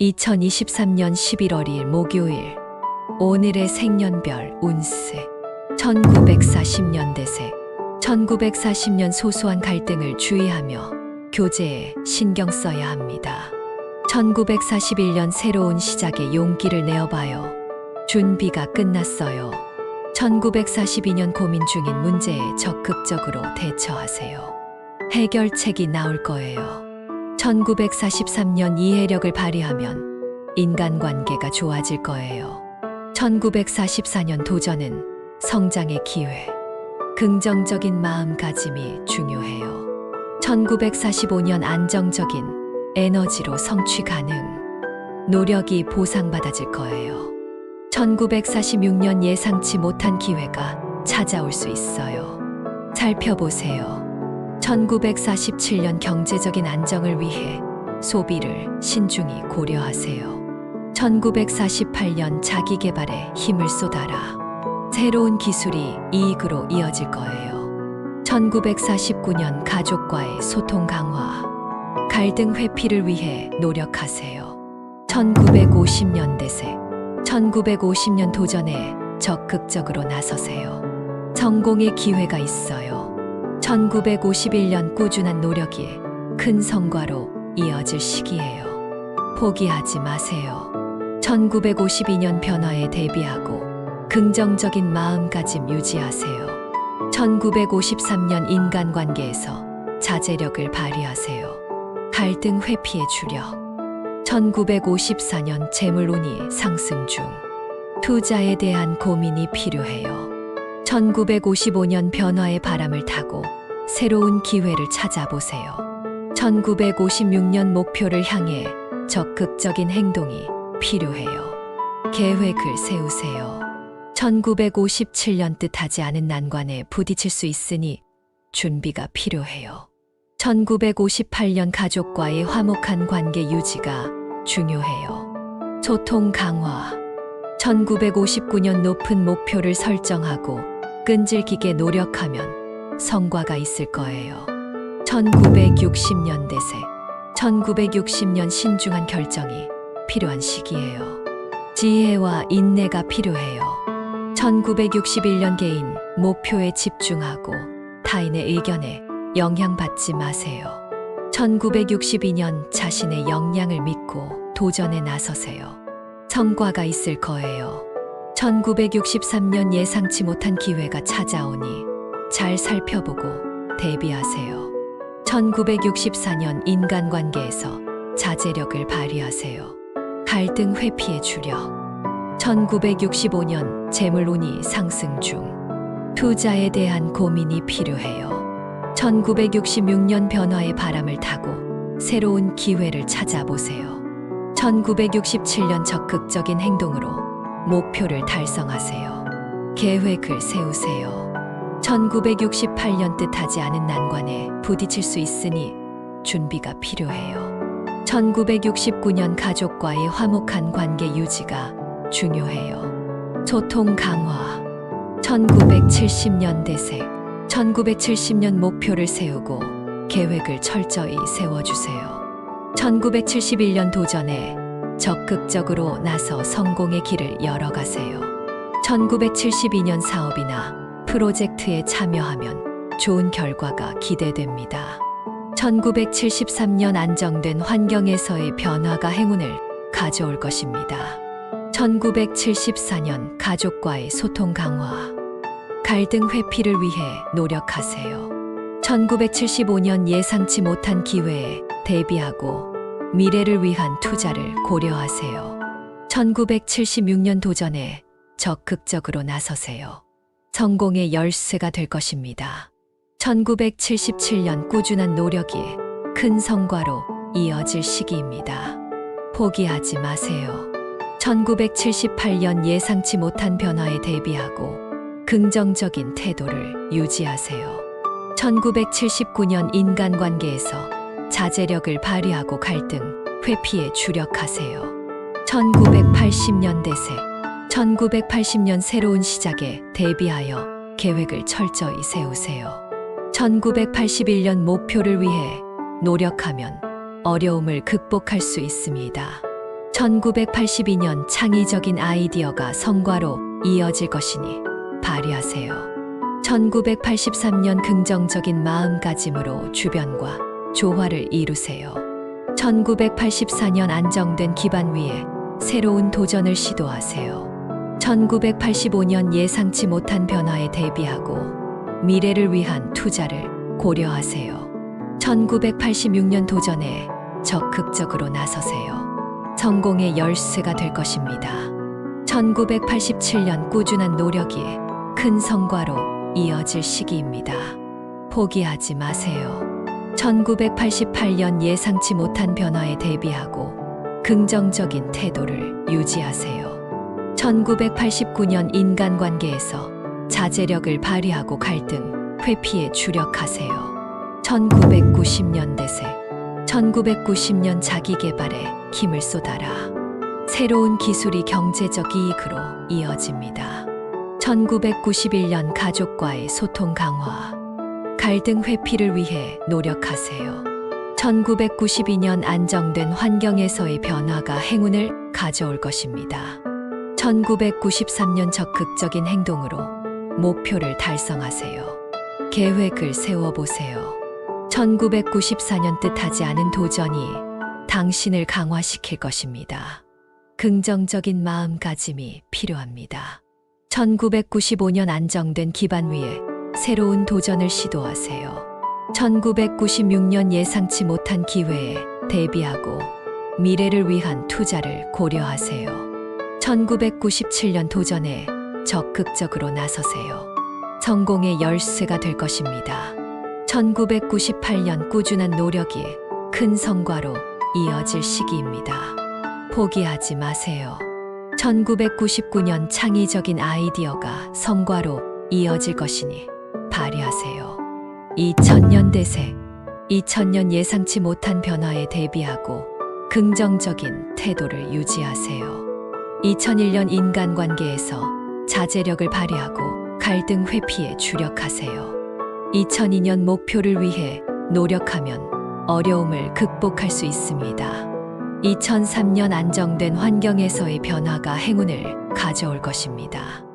2023년 11월 2일 목요일 오늘의 생년별 운세 1940년 대세 1940년 소소한 갈등을 주의하며 교제에 신경 써야 합니다. 1941년 새로운 시작에 용기를 내어봐요. 준비가 끝났어요. 1942년 고민 중인 문제에 적극적으로 대처하세요. 해결책이 나올 거예요. 1943년 이해력을 발휘하면 인간관계가 좋아질 거예요. 1944년 도전은 성장의 기회, 긍정적인 마음가짐이 중요해요. 1945년 안정적인 에너지로 성취 가능, 노력이 보상받아질 거예요. 1946년 예상치 못한 기회가 찾아올 수 있어요. 살펴보세요. 1947년 경제적인 안정을 위해 소비를 신중히 고려하세요. 1948년 자기 개발에 힘을 쏟아라. 새로운 기술이 이익으로 이어질 거예요. 1949년 가족과의 소통 강화. 갈등 회피를 위해 노력하세요. 1950년 대세. 1950년 도전에 적극적으로 나서세요. 성공의 기회가 있어요. 1951년 꾸준한 노력이 큰 성과로 이어질 시기예요. 포기하지 마세요. 1952년 변화에 대비하고 긍정적인 마음가짐 유지하세요. 1953년 인간관계에서 자제력을 발휘하세요. 갈등 회피의 주력. 1954년 재물운이 상승 중. 투자에 대한 고민이 필요해요. 1955년 변화의 바람을 타고 새로운 기회를 찾아보세요. 1956년 목표를 향해 적극적인 행동이 필요해요. 계획을 세우세요. 1957년 뜻하지 않은 난관에 부딪힐 수 있으니 준비가 필요해요. 1958년 가족과의 화목한 관계 유지가 중요해요. 소통 강화. 1959년 높은 목표를 설정하고 끈질기게 노력하면 성과가 있을 거예요. 1960년 대세. 1960년 신중한 결정이 필요한 시기예요. 지혜와 인내가 필요해요. 1961년 개인 목표에 집중하고 타인의 의견에 영향받지 마세요. 1962년 자신의 역량을 믿고 도전에 나서세요. 성과가 있을 거예요. 1963년 예상치 못한 기회가 찾아오니 잘 살펴보고 대비하세요. 1964년 인간관계에서 자제력을 발휘하세요. 갈등 회피의 주력. 1965년 재물운이 상승 중. 투자에 대한 고민이 필요해요. 1966년 변화의 바람을 타고 새로운 기회를 찾아보세요. 1967년 적극적인 행동으로 목표를 달성하세요. 계획을 세우세요. 1968년 뜻하지 않은 난관에 부딪힐 수 있으니 준비가 필요해요. 1969년 가족과의 화목한 관계 유지가 중요해요. 소통 강화. 1970년 대세. 1970년 목표를 세우고 계획을 철저히 세워주세요. 1971년 도전에 적극적으로 나서 성공의 길을 열어가세요. 1972년 사업이나 프로젝트에 참여하면 좋은 결과가 기대됩니다. 1973년 안정된 환경에서의 변화가 행운을 가져올 것입니다. 1974년 가족과의 소통 강화. 갈등 회피를 위해 노력하세요. 1975년 예상치 못한 기회에 대비하고 미래를 위한 투자를 고려하세요. 1976년 도전에 적극적으로 나서세요. 성공의 열쇠가 될 것입니다. 1977년 꾸준한 노력이 큰 성과로 이어질 시기입니다. 포기하지 마세요. 1978년 예상치 못한 변화에 대비하고 긍정적인 태도를 유지하세요. 1979년 인간관계에서 자제력을 발휘하고 갈등, 회피에 주력하세요. 1980년 대세. 1980년 새로운 시작에 대비하여 계획을 철저히 세우세요. 1981년 목표를 위해 노력하면 어려움을 극복할 수 있습니다. 1982년 창의적인 아이디어가 성과로 이어질 것이니 발휘하세요. 1983년 긍정적인 마음가짐으로 주변과 조화를 이루세요. 1984년 안정된 기반 위에 새로운 도전을 시도하세요. 1985년 예상치 못한 변화에 대비하고 미래를 위한 투자를 고려하세요. 1986년 도전에 적극적으로 나서세요. 성공의 열쇠가 될 것입니다. 1987년 꾸준한 노력이 큰 성과로 이어질 시기입니다. 포기하지 마세요. 1988년 예상치 못한 변화에 대비하고 긍정적인 태도를 유지하세요. 1989년 인간관계에서 자제력을 발휘하고 갈등, 회피에 주력하세요. 1990년 대세 1990년 자기개발에 힘을 쏟아라. 새로운 기술이 경제적 이익으로 이어집니다. 1991년 가족과의 소통 강화. 갈등 회피를 위해 노력하세요. 1992년 안정된 환경에서의 변화가 행운을 가져올 것입니다. 1993년 적극적인 행동으로 목표를 달성하세요. 계획을 세워보세요. 1994년 뜻하지 않은 도전이 당신을 강화시킬 것입니다. 긍정적인 마음가짐이 필요합니다. 1995년 안정된 기반 위에 새로운 도전을 시도하세요. 1996년 예상치 못한 기회에 대비하고 미래를 위한 투자를 고려하세요. 1997년 도전에 적극적으로 나서세요. 성공의 열쇠가 될 것입니다. 1998년 꾸준한 노력이 큰 성과로 이어질 시기입니다. 포기하지 마세요. 1999년 창의적인 아이디어가 성과로 이어질 것이니 발휘하세요. 2000년 대세 2000년 예상치 못한 변화에 대비하고 긍정적인 태도를 유지하세요. 2001년 인간관계에서 자제력을 발휘하고 갈등 회피에 주력하세요. 2002년 목표를 위해 노력하면 어려움을 극복할 수 있습니다. 2003년 안정된 환경에서의 변화가 행운을 가져올 것입니다.